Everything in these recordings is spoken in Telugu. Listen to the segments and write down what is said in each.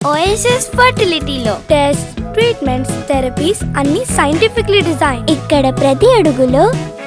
ఓఎస్ఎస్ ఫర్టిలిటీలో టెస్ట్ ట్రీట్మెంట్స్ థెరపీస్ అన్ని సైంటిఫిక్లీ డిజైన్ ఇక్కడ ప్రతి అడుగులో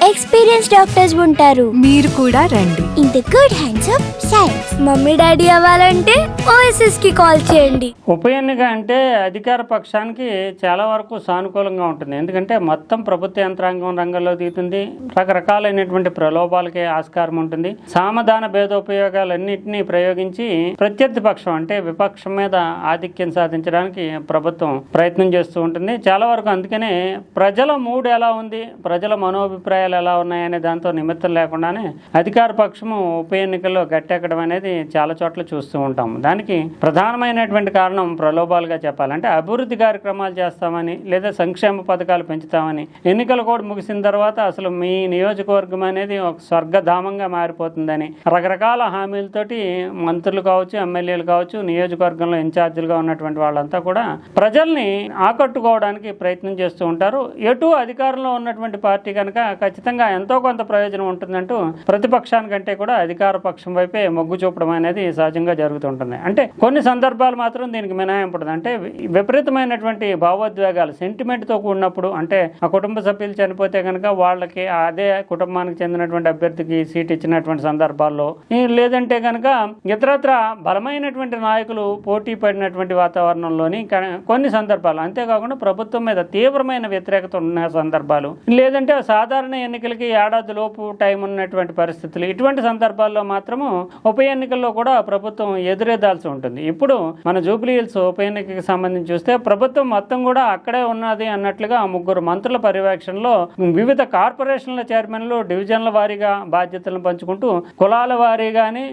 ఎక్స్పీరియన్స్ డాక్టర్స్ ఉంటారు. మీరు కూడా రండి. In the good hands of science mummy daddy అవ్వాలంటే ఓఎస్ఎస్కి కాల్ చేయండి. ఉప ఎన్నిక అంటే అధికార పక్షానికి చాలా వరకు సానుకూలంగా ఉంటుంది. ఎందుకంటే మొత్తం ప్రభుత్వ యంత్రాంగం రంగంలో దిగుతుంది. రకరకాలైనటువంటి ప్రలోభాలకి ఆస్కారం ఉంటుంది. సామధాన భేదోపయోగాలన్నింటినీ ప్రయోగించి ప్రత్యర్థి పక్షం అంటే విపక్షం మీద ఆధిక్యం సాధించడానికి ప్రభుత్వం ప్రయత్నం చేస్తూ ఉంటుంది. చాలా వరకు అందుకనే ప్రజల మూడు ఎలా ఉంది? ప్రజల మనోభిప్రాయాలు ఎలా ఉన్నాయనే దాంతో నిమిత్తం లేకుండానే అధికార పక్షము ఉప ఎన్నికల్లో గట్టెక్కడం అనేది చాలా చోట్ల చూస్తూ ఉంటాం. దానికి ప్రధానమైనటువంటి కారణం ప్రలోభాలుగా చెప్పాలంటే అభివృద్ధి కార్యక్రమాలు చేస్తామని లేదా సంక్షేమ పథకాలు పెంచుతామని ఎన్నికలు కూడా ముగిసిన తర్వాత అసలు మీ నియోజకవర్గం అనేది ఒక స్వర్గధామంగా మారిపోతుందని రకరకాల హామీలతోటి మంత్రులు కావచ్చు ఎమ్మెల్యేలు కావచ్చు నియోజకవర్గంలో ఇన్ఛార్జీలుగా ఉన్నటువంటి వాళ్ళంతా కూడా ప్రజల్ని ఆకట్టుకోవడానికి ప్రయత్నం చేస్తూ ఉంటారు. ఎటు అధికారంలో ఉన్నటువంటి పార్టీ కనుక ఖచ్చితంగా ఎంతో కొంత ప్రయోజనం ఉంటుందంటూ ప్రతిపక్షానికంటే కూడా అధికార పక్షం వైపే మొగ్గు చూపడం అనేది సహజంగా జరుగుతుంటుంది. అంటే కొన్ని సందర్భాలు మాత్రం దీనికి మినహాయింపడదు అంటే విపరీతమైనటువంటి భావోద్వేగాలు సెంటిమెంట్తో కూడినప్పుడు అంటే ఆ కుటుంబ సభ్యులు చనిపోతే కనుక వాళ్ళకి అదే కుటుంబానికి చెందినటువంటి అభ్యర్థికి సీట్ ఇచ్చినటువంటి సందర్భాల్లో లేదంటే కనుక ఇతరత్ర బలమైనటువంటి నాయకులు పోటీ పడినటువంటి వాతావరణంలోని కొన్ని సందర్భాలు అంతేకాకుండా ప్రభుత్వం మీద తీవ్రమైన వ్యతిరేకత ఉన్న సందర్భాలు లేదంటే సాధారణ ఎన్నికలకి ఏడాది లోపు టైం ఉన్నటువంటి పరిస్థితులు. ఇటువంటి సందర్భాల్లో మాత్రము ఉప ఎన్నికల్లో కూడా ప్రభుత్వం ఎదురెదాల్సి ఉంటుంది. ఇప్పుడు మన జూబ్లీ హిల్స్ ఉప ఎన్నికకి సంబంధించి చూస్తే ప్రభుత్వం మొత్తం కూడా అక్కడే ఉన్నది అన్నట్లుగా ముగ్గురు మంత్రుల పర్యవేక్షణలో వివిధ కార్పొరేషన్ల చైర్మన్లు డివిజన్ల వారీగా బాధ్యతలను పంచుకుంటూ కులాల వారీగాని కానీ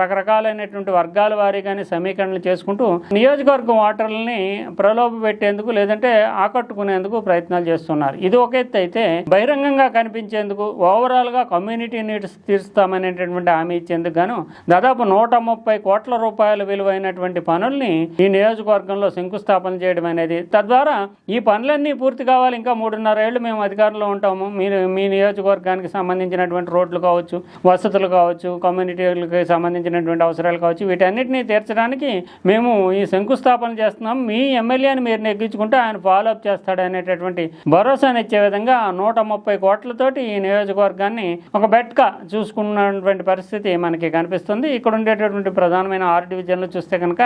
రకరకాలైనటువంటి వర్గాల వారీగాని సమీకరణలు చేసుకుంటూ నియోజకవర్గం ఓటర్లని ప్రలోభ పెట్టేందుకు లేదంటే ఆకట్టుకునేందుకు ప్రయత్నాలు చేస్తున్నారు. ఇది ఒక ఎత్తు అయితే బహిరంగంగా కనిపి కల్పించేందుకు ఓవరాల్గా కమ్యూనిటీ నీడ్స్ తీరుస్తామనేటటువంటి హామీ ఇచ్చేందుకు గాను దాదాపు నూట ముప్పై కోట్ల రూపాయల విలువైనటువంటి పనుల్ని ఈ నియోజకవర్గంలో శంకుస్థాపన చేయడం అనేది తద్వారా ఈ పనులన్నీ పూర్తి కావాలి. ఇంకా మూడున్నర ఏళ్ళు మేము అధికారంలో ఉంటాము. మీరు మీ నియోజకవర్గానికి సంబంధించినటువంటి రోడ్లు కావచ్చు వసతులు కావచ్చు కమ్యూనిటీలకు సంబంధించినటువంటి అవసరాలు కావచ్చు వీటన్నిటిని తీర్చడానికి మేము ఈ శంకుస్థాపన చేస్తున్నాం. మీ ఎమ్మెల్యేని మీరు నెగ్గించుకుంటే ఆయన ఫాలో అప్ చేస్తాడు అనేటటువంటి భరోసానిచ్చే విధంగా నూట ముప్పై కోట్లతో తోటి ఈ నియోజకవర్గాన్ని ఒక బెట్గా చూసుకున్నటువంటి పరిస్థితి మనకి కనిపిస్తుంది. ఇక్కడ ఉండేటటువంటి ప్రధానమైన ఆరు డివిజన్లు చూస్తే కనుక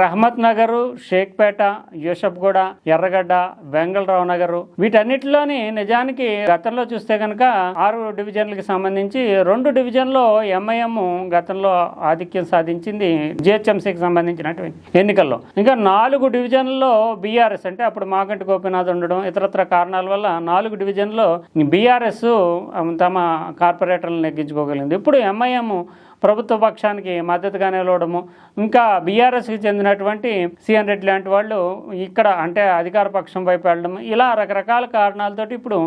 రహమత్ నగర్ షేక్పేట యూసఫ్గూడ ఎర్రగడ్డ వెంగళరావు నగర్. వీటన్నిటిలోని నిజానికి గతంలో చూస్తే కనుక ఆరు డివిజన్లకి సంబంధించి రెండు డివిజన్లో ఎంఐఎం గతంలో ఆధిక్యం సాధించింది జిహెచ్ఎంసీకి సంబంధించినటువంటి ఎన్నికల్లో. ఇంకా నాలుగు డివిజన్లలో బీఆర్ఎస్ అంటే అప్పుడు మాగంటి గోపీనాథ్ ఉండడం ఇతరత్ర కారణాల వల్ల నాలుగు డివిజన్లో బీఆర్ఎస్ తమ కార్పొరేటర్లను నెగ్గించుకోగలిగింది. ఇప్పుడు ఎంఐఎం ప్రభుత్వ పక్షానికి మద్దతుగా నిలవడము ఇంకా బీఆర్ఎస్కి చెందినటువంటి సిఎన్ రెడ్డి లాంటి వాళ్ళు ఇక్కడ అంటే అధికార పక్షం వైపు వెళ్ళడం ఇలా రకరకాల కారణాలతోటి ఇప్పుడు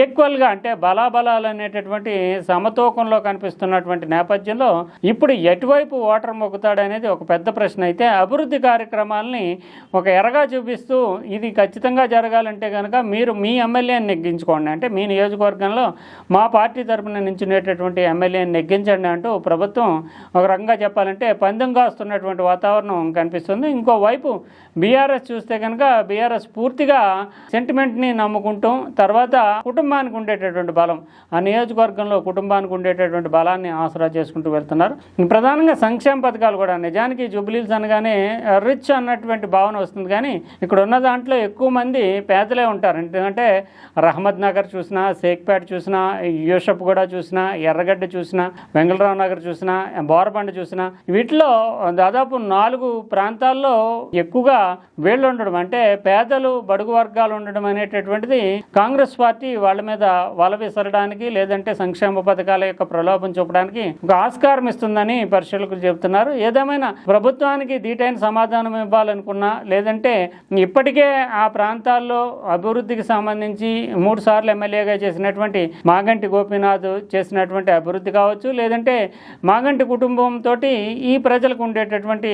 ఈక్వల్గా అంటే బలాబలాలు అనేటటువంటి సమతూకంలో కనిపిస్తున్నటువంటి నేపథ్యంలో ఇప్పుడు ఎటువైపు ఓటర్ మొక్కుతాడు అనేది ఒక పెద్ద ప్రశ్న అయితే అభివృద్ధి కార్యక్రమాలని ఒక ఎరగా చూపిస్తూ ఇది ఖచ్చితంగా జరగాలంటే కనుక మీరు మీ ఎమ్మెల్యేని నెగ్గించుకోండి. అంటే మీ నియోజకవర్గంలో మా పార్టీ తరపున నించునేటటువంటి ఎమ్మెల్యేని నెగ్గించండి అంటూ ప్రభుత్వం ఒక రకంగా చెప్పాలంటే పందెం కాస్తున్నటువంటి వాతావరణం కనిపిస్తుంది. ఇంకోవైపు బీఆర్ఎస్ చూస్తే కనుక బీఆర్ఎస్ పూర్తిగా సెంటిమెంట్ని నమ్ముకుంటూ. తర్వాత కుటుంబానికి ఉండేటటువంటి బలం ఆ నియోజకవర్గంలో కుటుంబానికి ఉండేటటువంటి బలాన్ని ఆసరా చేసుకుంటూ వెళ్తున్నారు. ప్రధానంగా సంక్షేమ పథకాలు కూడా నిజానికి జూబ్లీల్స్ అనగానే రిచ్ అన్నటువంటి భావన వస్తుంది. కానీ ఇక్కడ ఉన్న దాంట్లో ఎక్కువ మంది పేదలే ఉంటారు. ఎందుకంటే రహమద్ నగర్ చూసినా షేక్పేట చూసినా యూషప్ కూడా చూసినా ఎర్రగడ్డ చూసినా వెంగళరావు నగర్ చూసినా బోరబండ చూసినా వీటిలో దాదాపు నాలుగు ప్రాంతాల్లో ఎక్కువగా వీళ్ళు ఉండడం. అంటే పేదలు బడుగు వర్గాలు ఉండడం అనేటటువంటిది కాంగ్రెస్ పార్టీ వాళ్ళ మీద వల విసరడానికి లేదంటే సంక్షేమ పథకాల యొక్క ప్రలోభం చూపడానికి ఒక ఆస్కారం ఇస్తుందని పరిశీలకులు చెబుతున్నారు. ఏదేమైనా ప్రభుత్వానికి దీటైన సమాధానం ఇవ్వాలనుకున్నా లేదంటే ఇప్పటికే ఆ ప్రాంతాల్లో అభివృద్ధికి సంబంధించి మూడు సార్లు ఎమ్మెల్యేగా చేసినటువంటి మాగంటి గోపీనాథ్ చేసినటువంటి అభివృద్ధి కావచ్చు లేదంటే మాగంటి కుటుంబంతో ఈ ప్రజలకు ఉండేటటువంటి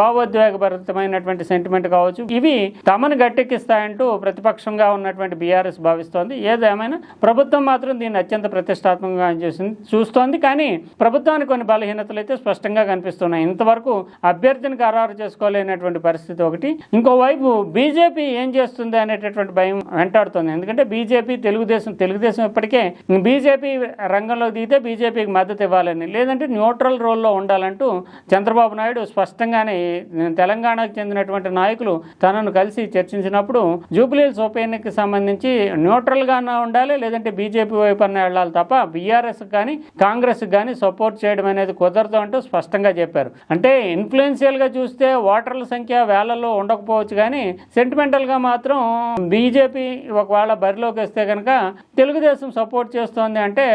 భావోద్వేగభరితమైనటువంటి సెంటిమెంట్ కావచ్చు. ఇవి తమను గట్టెక్కిస్తాయంటూ ప్రతిపక్షంగా ఉన్నటువంటి బీఆర్ఎస్ భావిస్తోంది. ఏదేమైనా ప్రభుత్వం మాత్రం దీన్ని అత్యంత ప్రతిష్టాత్మకంగా చేసింది చూస్తోంది. కానీ ప్రభుత్వానికి కొన్ని బలహీనతలు అయితే స్పష్టంగా కనిపిస్తున్నాయి. ఇంతవరకు అభ్యర్థిని ఖరారు చేసుకోలేనటువంటి పరిస్థితి ఒకటి. ఇంకోవైపు బీజేపీ ఏం చేస్తుంది అనేటటువంటి భయం వెంటాడుతుంది. ఎందుకంటే బీజేపీ తెలుగుదేశం తెలుగుదేశం ఇప్పటికే బీజేపీ రంగంలో దిగితే బీజేపీకి మద్దతు ఇవ్వాలని. లేదంటే న్యూట్రల్ రోల్లో ఉండాలంటూ చంద్రబాబు నాయుడు స్పష్టంగానే తెలంగాణకు చెందినటువంటి నాయకులు తనను కలిసి చర్చించినప్పుడు జూబ్లీహిల్స్ ఉప ఎన్నికకి సంబంధించి న్యూట్రల్గానే ఉండాలి లేదంటే బీజేపీ వైపు అన్న వెళ్ళాలి తప్ప బీఆర్ఎస్ కానీ కాంగ్రెస్ కానీ సపోర్ట్ చేయడం అనేది కుదరదు అంటూ స్పష్టంగా చెప్పారు. అంటే ఇన్ఫ్లుయెన్షియల్గా చూస్తే ఓటర్ల సంఖ్య వేలల్లో ఉండకపోవచ్చు కానీ సెంటిమెంటల్గా మాత్రం బీజేపీ ఒకవేళ బరిలోకి వస్తే కనుక తెలుగుదేశం సపోర్ట్ చేస్తోంది అంటే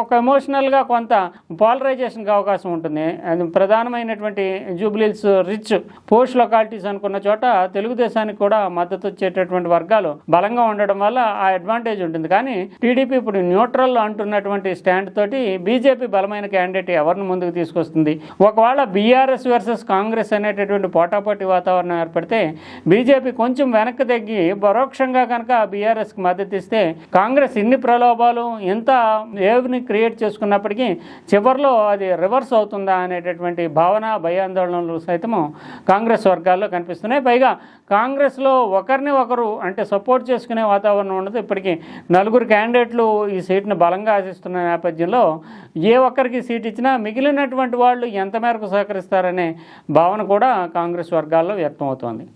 ఒక ఎమోషనల్గా కొంత పాలరైజేషన్ రావడానికి అవకాశం ఉంటుంది. అది ప్రధానమైనటువంటి జూబ్లీల్స్ రిచ్ పోస్ట్ లొకాలిటీస్ అనుకున్న చోట తెలుగుదేశానికి కూడా మద్దతు వచ్చేటటువంటి వర్గాలు బలంగా ఉండడం వల్ల ఆ అడ్వాంటేజ్ ఉంటుంది. కానీ టీడీపీ ఇప్పుడు న్యూట్రల్ అంటున్నటువంటి స్టాండ్ తోటి బీజేపీ బలమైన క్యాండిడేట్ ఎవరిని ముందుకు తీసుకొస్తుంది? ఒకవేళ బీఆర్ఎస్ వర్సెస్ కాంగ్రెస్ అనేటటువంటి పోటాపోటీ వాతావరణం ఏర్పడితే బీజేపీ కొంచెం వెనక్కి తగ్గి పరోక్షంగా కనుక బీఆర్ఎస్కి మద్దతు ఇస్తే కాంగ్రెస్ ఇన్ని ప్రలోభాలు ఎంత వేవ్ని క్రియేట్ చేసుకున్నప్పటికీ చివరిలో అది రివర్స్ అవుతుందా అనేటటువంటి భావన భయాందోళనలు సైతము కాంగ్రెస్ వర్గాల్లో కనిపిస్తున్నాయి. పైగా కాంగ్రెస్లో ఒకరిని ఒకరు అంటే సపోర్ట్ చేసుకునే వాతావరణం ఉండదు. ఇప్పటికీ నలుగురు క్యాండిడేట్లు ఈ సీట్ను బలంగా ఆశిస్తున్న నేపథ్యంలో ఏ ఒక్కరికి సీట్ ఇచ్చినా మిగిలినటువంటి వాళ్ళు ఎంత మేరకు సహకరిస్తారనే భావన కూడా కాంగ్రెస్ వర్గాల్లో వ్యక్తం అవుతోంది